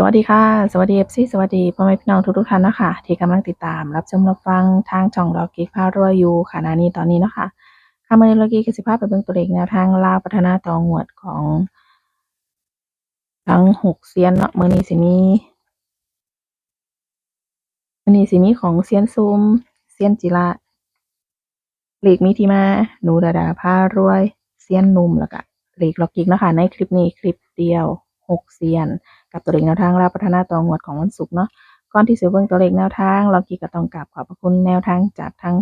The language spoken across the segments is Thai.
สวัสดีค่ะ สวัสดี FC สวัสดีพ่อแม่พี่น้องทุกๆท่านนะคะที่กำลังติดตามรับชมรับฟังทางช่องดอกกิ๊กพารวยยูค่ะณนี้ตอนนี้เนาะค่ะค่ะมื้อนี้ดอกกิ๊กสิพาไปเบิ่งตัวเลขแนวทางลาวพัฒนาตองหวดของทั้งหกเซียนเนาะมื้อนี้สิมีมื้อนี้สิมีของเซียนซุมเซียนจิระเลขมีทีมาหนูดาดาพารวยเซียนนุ่มแล้วก็เลขล็อกกิกเนาะค่ะในคลิปนี้คลิปเดียวหกเซียน กับตัวเลขแนวทางลาวพัฒนาต่องวดของวันศุกร์เนาะก่อนที่จะเบิ่งตัวเลขแนวทางเรากีก็ต้องกราบขอบพระคุณแนวทางจากทั้ง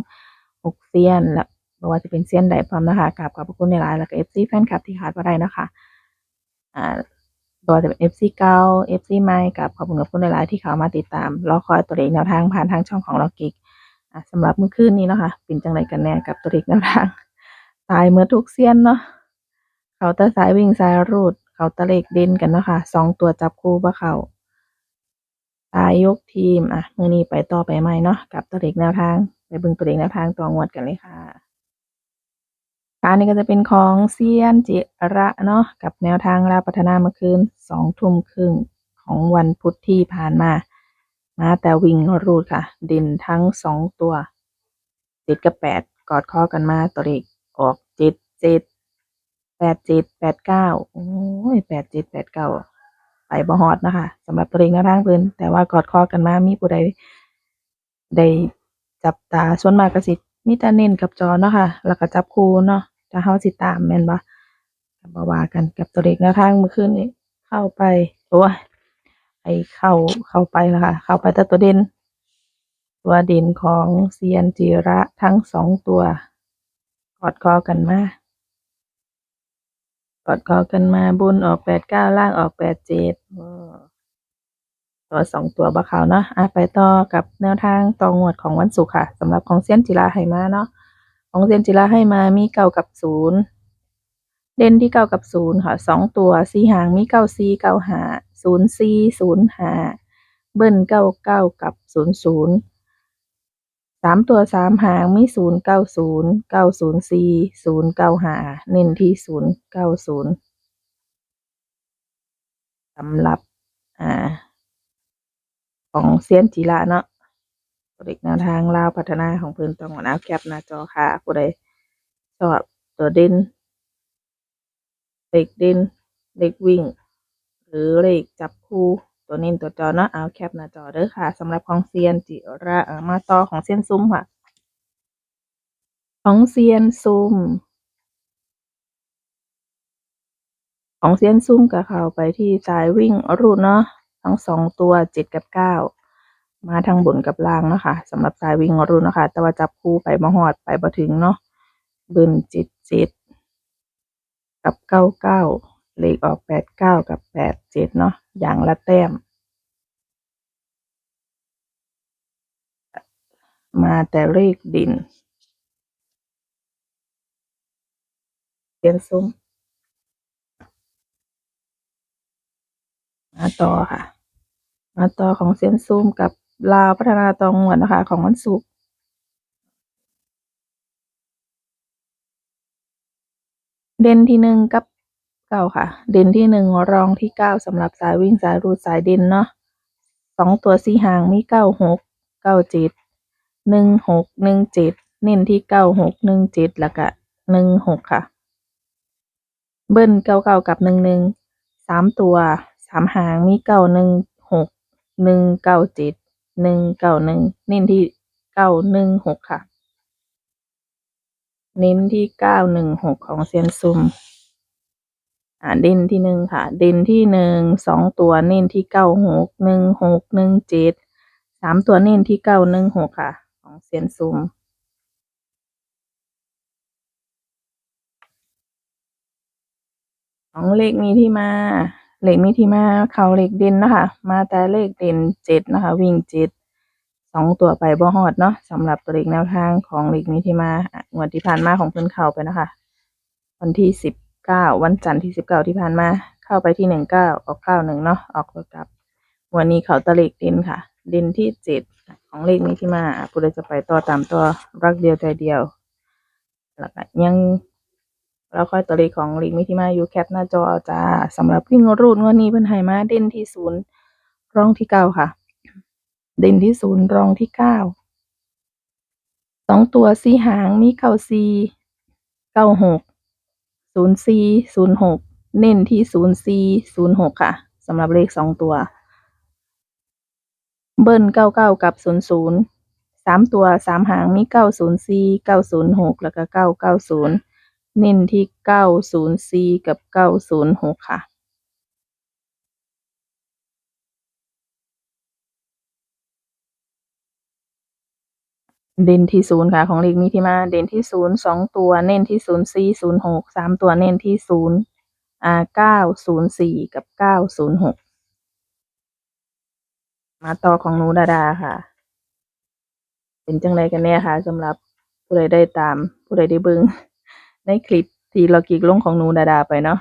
หกเซียนและบ่ว่าจะเป็นเซียนใดพร้อมนะคะกราบขอบพระคุณในหลายแล้วก็ FC แฟนคลับที่ขาดบ่ได้นะคะอ่าบ่ว่าจะเป็น FC เก่า FC ใหม่กับขอบคุณกับคุณหลายที่เขามาติดตามรอคอยตัวเลขแนวทางผ่านทางช่องของเรากิกสำหรับเมื้อคืนนี้เนาะค่ะเป็นจังไดกันแน่กับตัวเลขแนวทาง ตายเมื่อทุกเซียนเนาะเขาตะสายวิ่งสายรูด เขาตะเลขเด่นกันเนาะค่ะสองตัวจับคู่บ่เขาตายยกทีมอะมือนี้ไปต่อไปใหม่เนาะกับตัวเลขแนวทาง ไปบิ่งตัวเลขแนวทางต่องวดกันเลยค่ะคันนี้ก็จะเป็นของเซียนจิระเนาะกับแนวทางลาพัฒนาเมื่อคืนสองทุ่มครึ่งของวันพุธที่ผ่านมา มาแต่วิ่งรูดค่ะด่นทั้งสองตัวเจ็ดกับแปดกอดคอกันมาตัวเลขออกเจ็ดเจ็ด แปดเจ็ดแปดเก้าโอ้ยแปดเจ็ดแปดเก้าไปบ่ฮอดนะคะสำหรับตัวเองแนวทางเพิ่นแต่ว่ากอดคอกันมามีผู้ใดได้จับตาส่วนมากก็สิมีแต่เน้นกับจอเนาะค่ะ แล้วก็จับคู่เนาะถ้าเฮาสิตามแม่นบ่ก็บ่ว่ากันกับตัวเลขแนวทางเมื่อคืนนี้เข้าไปโอ้ยไอ้เข้าเข้าไปแล้วค่ะ เข้าไปแต่ตัวเด่นตัวเด่นของเซียนจิระทั้งสองตัว กอดคอกันมา กอดคอกันมาบนออกแปดเก้าล่างออกแปดเจ็ดตัวสองตัวบะเขาวเนาะอะไปต่อกับแนวทางต่องวดของวันศุกร์ค่ะสำหรับของเซียนจิราให้มาเนาะของเซียนจิราให้มามีเก้ากับศูนย์เด่นที่เก้ากับศูนย์ค่ะสองตัวสี่หางมีเก้าสี่เก้าหาศูนย์สี่ศูนย์หาเบิ้ลเก้าเก้ากับศูนย์ศูนย์ามตัวสามหางมีศูนย์เก้าศูนย์เก้าศูนย์สี่ศูนย์เก้าหาเน้นที่ศูนย์เก้าศูนย์สำหรับอ่า ของเซียนจิระเนาะตัวเลขแนวทางลาวพัฒนาของเพิ่อนต้องเอาแคปหน้าจอค่ะผู้ใดชอบตัวเด่นเลขเด่นเลขวิ่ง หรือเลขจับคู่ ตัวเน้ตัวจอเนาะเอาแคปหน้าจอเด้อค่ะสำหรับของเซียนจิระเออมาต่อของเซียนซุ่มค่ะ ของเซียนซุ่มของเซียนซุ่มก็เขาไปที่สายวิ่งรูดเนาะทั้งสองตัวเจ็ดกับเก้ามาทางบนกับล่างเนาะคะสำหรับสายวิ่งรูดเนาะคะแต่ว่าจับคู่ไปบ่ฮอดไปบ่ถึงเนาะบิ่นเจ็ดเจ็ดกับเก้าเก้า เลขออกแปดเก้ากับแปดเจ็ดเนาะอย่างละแต้ม มาแต่เลขดินเซียนซุ่มมาต่อค่ะ มาต่อของเซียนซูมกับลาวพัฒนาตองหวนนะคะ ของวันศุกร์เด่นที่หนึ่งกับ เก้าค่ะ เด่นที่หนึ่งรองที่เก้าสำหรับสายวิ่งสายรูดสายเด่นเนาะสองตัวสี่หางมีเก้าหกเก้าเจ็ดหนึ่งหกหนึ่งเจ็ดเน้นที่เก้าหกหนึ่งเจ็ดแล้วก็หนึ่งหกค่ะ เบิ้ลเก้าเก้ากับหนึ่งหนึ่งสามตัวสามหางมีเก้าหนึ่งหกหนึ่งเก้าเจ็ดหนึ่งเก้าหนึ่งเน้นที่เก้าหนึ่งหกค่ะ เน้นที่เก้าหนึ่งหกของเซียนซุม อ่าเด่นที่หนึ่งค่ะ เด่นที่หนึ่งสองตัวเน้นที่เก้าหกหนึ่งหกหนึ่งเจ็ดสามตัวเน้นที่เก้าหนึ่งหกค่ะ ของเซียนซุมของเลขมีที่มาเลขมีที่มาเขาเลขเด่นนะคะมาแต่เลขเด่นเจ็ดนะคะ วิ่งเจ็ดสองตัวไปบ่ฮอดเนาะสำหรับตัวเลขแนวทางของเลขมีที่มางวดที่ผ่านมาของเพิ่นเขาไปนะคะ วันที่สิบ เก้าวันจันทร์ที่สิบเก้าที่ผ่านมา เข้าไปที่หนึ่งเก้าออกเก้าหนึ่งเนาะออกตัวกลับ วันนี้เขาตะเลขเด่นค่ะด่นที่เจ็ดของเลขมีที่มาอะผู้ใดจะไปต่อตามตัวรักเดียวใจเดียวแล้วก็ยังแล้วค่อยตัวเลขของลีกมิที่มาอยู่แคปหน้าจอจ้าสำหรับวิ่งรูดงวดนี้เพิ่นให้มาเด่นที่ศูนย์รองที่เก้าค่ะ เด่นที่ศูนย์รองที่เก้าสองตัวสีหางมีเก้าสี่เก้าหก ศูนย์สี่ศูนย์หกเน้นที่ศูนย์สี่ศูนย์หกค่ะสำหรับเลขสองตัว เบิ้ลเก้าเก้ากับศูนย์ศูนย์สามตัวสามหางมีเก้าศูนย์สี่เก้าศูนย์หกแล้วก็เก้าเก้าศูนย์เน้นที่เก้าศูนย์สี่กับเก้าศูนย์หกค่ะ เด่นที่ศูนย์ค่ะ ของเลขมีที่มา เด่นที่ศูนย์สองตัว เน้นที่ศูนย์สี่ศูนย์หกสามตัวเน้นที่ศูนย์อ่าเก้าศูนย์สี่กับเก้าศูนย์หกมาต่อของหนูดาดาค่ะ เป็นจังไรกันแน่ค่ะสำหรับผู้ใดได้ตาม ผู้ใดได้เบิ่งในคลิปที่เรากิกลงของหนูดาดาไปเนาะ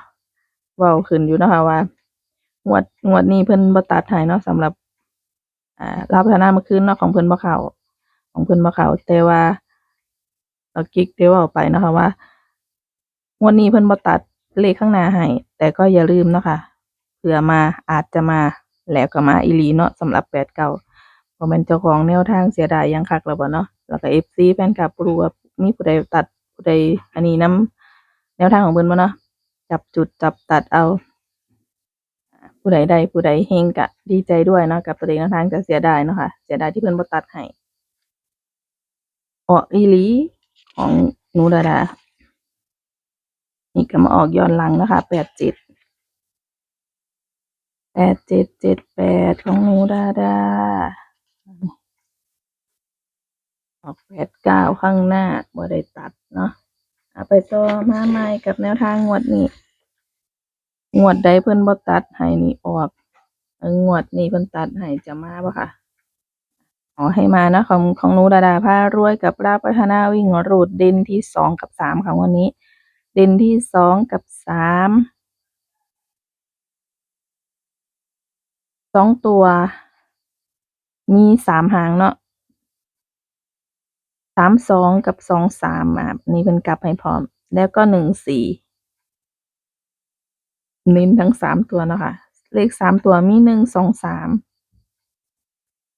ว้าขึ้นอยู่นะคะว่างวดงวดนี้เพิ่นบ่ตัดให้เนาะสำหรับ อ่ารับพัฒนาเมื่อคืนเนาะของเพิ่นบ่เข้า ของเพิ่อนบ่เขาแต่ว่าเรากิกได้เว้าไปนะคะว่าวดนี้เพิ่อนบ่ตัดเลขข้างหน้าให้แต่ก็อย่าลืมนะคะเผื่อมาอาจจะมาแล้วก็มาอีลีเนาะสำหรับ89บ่แม่นเจ้าของแนวทางเสียดายยังคักแล้วบ่เนาะแล้วก็ FC แฟนคลับรู้ว่ามีผู้ใดตัดผู้ใดอันนี้นํแนวทางของเพิ่อนบ่เนาะจับจุดจับตัดเอา ผู้ใดได้ผู้ใดเฮงก็ดีใจด้วยเนาะกับตัวเลขแนวทางแต่เสียดายเนาะค่ะเสียดายที่เพิ่อนบ่ตัดให้ ออกอีลีของหนูดาดา นี่ก็มาออกย้อนหลังนะคะ87 8778ของหนูดาดา ออก89ข้างหน้าบ่ได้ตัดเนาะเอาไปต่อมาใหม่กับแนวทางงวดนี้งวดใดเพิ่นบ่ตัดให้นี่ออกงวดนี้เพิ่นตัดให้จะมาบ่ค่ะ อ๋อให้มานะของของนูดาดาพารวยกับราบพัฒนาวิ่งรูดเด่นที่สองกับสามค่ะวันนี้เด่นที่สองกับสามสองตัว มีสามหางเนาะสามสองกับสองสามอะนนี้เป็นกลับให้พร้อม แล้วก็หนึ่งสี่เน้นทั้งสามตัวเนาะคะเลขสามตัวมีหนึ่งสองสาม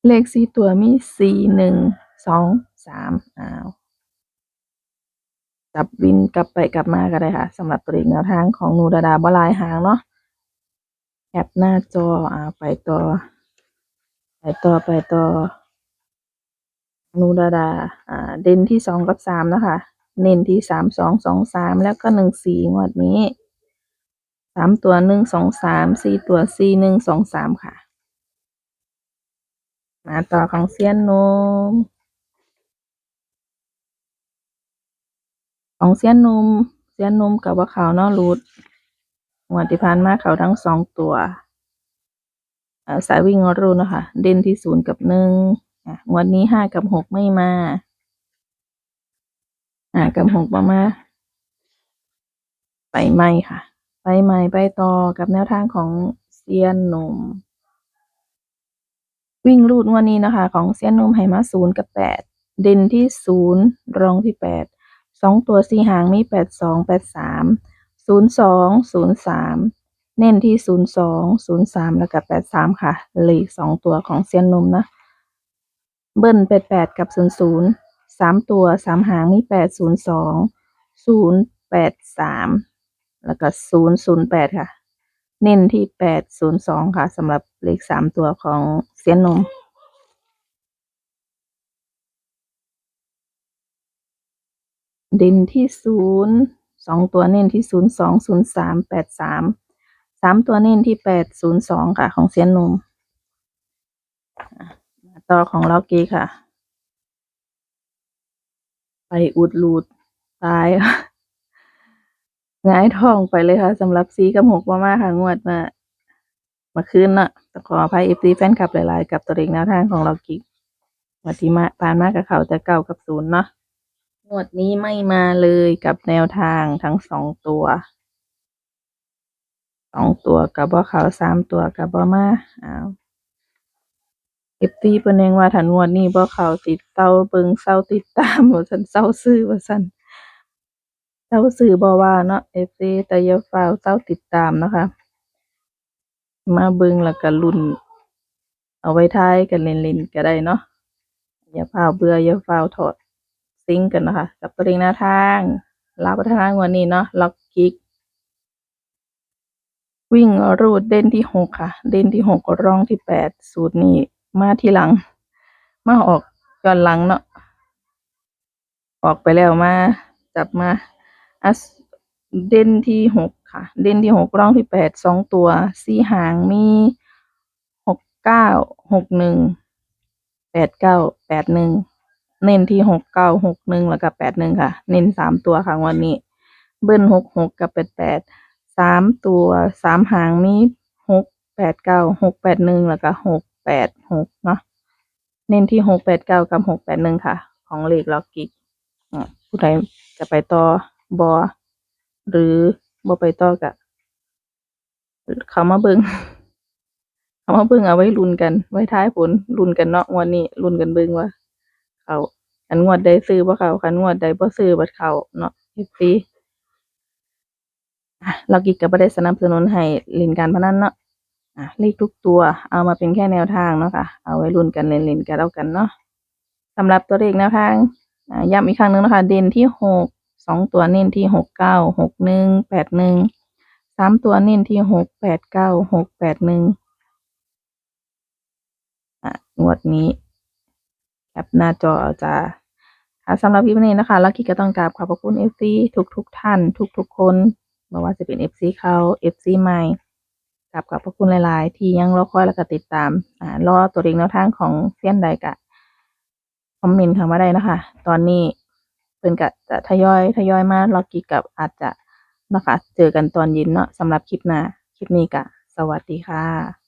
เลขสี่ตัวมีสี่หนึ่งสองสามอ้าวจับวินกลับไปกลับมาก็ได้ค่ะสำหรับตัวเลขแนวทางของนูดาดาบลายหางเนาะแคปหน้าจออ่าไปต่อ ไปต่อไปต่อนูดาดาอ่าเด่นที่สองกับสามนะคะ เน้นที่สามสองสองสามแล้วก็หนึ่งสี่งวดนี้สามตัวหนึ่งสองสามสี่ตัวสี่หนึ่งสองสามค่ะ มาต่อของเซียนนม ของเซียนนมเซียนนมกับว่าเขาวนอรูดงวดที่ผ่านมาเขาทั้งสองตัวสายวิ่งรูดนะคะ เด่นที่ศูนย์กับหนึ่งงวดนี้ห้ากับหกไม่มาห้ากับหกมามาไปใหม่ค่ะ ไปใหม่ไปต่อกับแนวทางของเซียนหนุ่ม วิ่งรูดงวดนี้นะคะ ของเซียนนมให้มาศูนย์กับแปดเด่นที่ศูนย์รองที่แปดสองตัวสี่หางมีแปดสองแปดสามศูนย์สองศูนย์สามเน้นที่ศูนย์สองศูนย์สามแล้วกับแปดสามค่ะเลขสองตัวของเซียนนมนะ เบิ้ลแปดแปดกับศูนย์ศูนย์สามตัวสามหางมีแปดศูนย์สองศูนย์แปดสามแล้วก็ศูนย์ศูนย์แปดค่ะ เน้นที่แปดศูนย์สองค่ะสำหรับเลขสามตัวของเซียนนมเด่นที่ศูนย์สองตัวเน้นที่ศูนย์สองศูนย์สามแปดสามสามตัวเน้นที่แปดศูนย์สองค่ะของเซียนนมอ่มต่อของล็อกกี้ค่ะ ไปอุดรูดตายค่ะ หงายท้องไปเลยค่ะสำหรับซีกับหกมามาค่ะงวดมามาคืนเนาะต้องขออภัยเอฟซีแฟนคลับหลายๆ กับตัวเองแนวทางของล็อกกี้วันที่มาผ่านมากับเขาแต่เก้ากับศูนย์เนาะงวดนี้ไม่มาเลยกับแนวทางทั้งสองตัวสองตัวกับบ่เขาสามตัวกับบ่มาอ้าวเอฟซีเพิ่นเองว่าถ้างวดนี้บ่เขาติดเต้าเบิ่งเศร้าติดตามว่าซั่นเศร้าซื้อว่าซั่น เศร้าซื้อบ่ว่าเนาะเอฟซีแต่ยาฟ้าวเศร้าติดตามนะคะ มาเบิงแล้วก็ลุ้นเอาไว้ท้ายกันเล่นๆก็ได้เนาะอย่าเฝ้าวเบื่ออย่าเฝ้าวถอดซิงกันนะคะ กับตัวเองหน้าทางลาวพัฒนางวันนี้เนาะล็อกกิกวิ่งรูดเด่นที่หกค่ะ เด่นที่หกร่องที่แปดสูตรนี้มาที่หลัง มาออกย้อนหลังเนาะออกไปแล้วมา จับมา เด่นที่หกค่ะ เด่นที่หกร่องที่แปดสองตัวสี่หางมีหกเก้าหกหนึ่งแปดเก้าแปดหนึ่งเน้นที่หกเก้าหกหนึ่งแล้วก็แปดหนึ่งค่ะ เน้นสามตัวค่ะวันนี้ เบิ้ลหกหกกับแปดแปดสามตัวสามหางมีหกแปดเก้าหกแปดหนึ่งแล้วก็หกแปดหกเนาะเน้นที่หกแปดเก้ากับหกแปดหนึ่งค่ะ ของเลขล็อกกิกอะผู้ใดจะไปต่อ บอหรือบอไปต่อกับเขามาเบิงเขามาเบิงเอาไว้ลุนกัน ไว้ท้ายผลลุนกันเนาะงวันนี้ลุนกันเบิงว่า เขาคันงวดใดซื้อบ่เขาคันงวดใดบ่ซื้อบัดเขาเนาะเอฟซีอะเรากิกก็บ่ได้สนับสนุนให้เล่นการพนันเนาะอะเลขทุกตัว เอามาเป็นแค่แนวทางเนาะค่ะ เอาไว้ลุ้นกันเล่นๆกันแล้วกันเนาะสำหรับตัวเลขแนวทางอ่าย้ำอีกครั้งหนึงนะคะ เด่นที่หก สองตัวเน้นที่หกเก้าหกหนึ่งแปดหนึ่งสามตัวเน้นที่หกแปดเก้าหกแปดหนึ่งอะงวดนี้แคปหน้าจอเอาจ้าค่ะสำหรับคลิปนี้นะคะลักกี้ก็ต้องกราบขอบพระคุณ FC ทุกทุกท่าน ทุกทุกคนไม่ว่าจะเป็น FC เขา FC ใหม่กราบขอบพระคุณหลาย ๆ ที่ยังรอคอยแล้วก็ติดตามอ่ารอตัวเลขแนวทางของเซียนใดกะคอมเมนต์เข้ามาได้นะคะ ตอนนี้ เพิ่นก็จะทยอยทยอยมาลักกี้กับอาจจะนะคะ เจอกันตอนเย็นเนาะสำหรับคลิปหน้า คลิปนี้กะสวัสดีค่ะ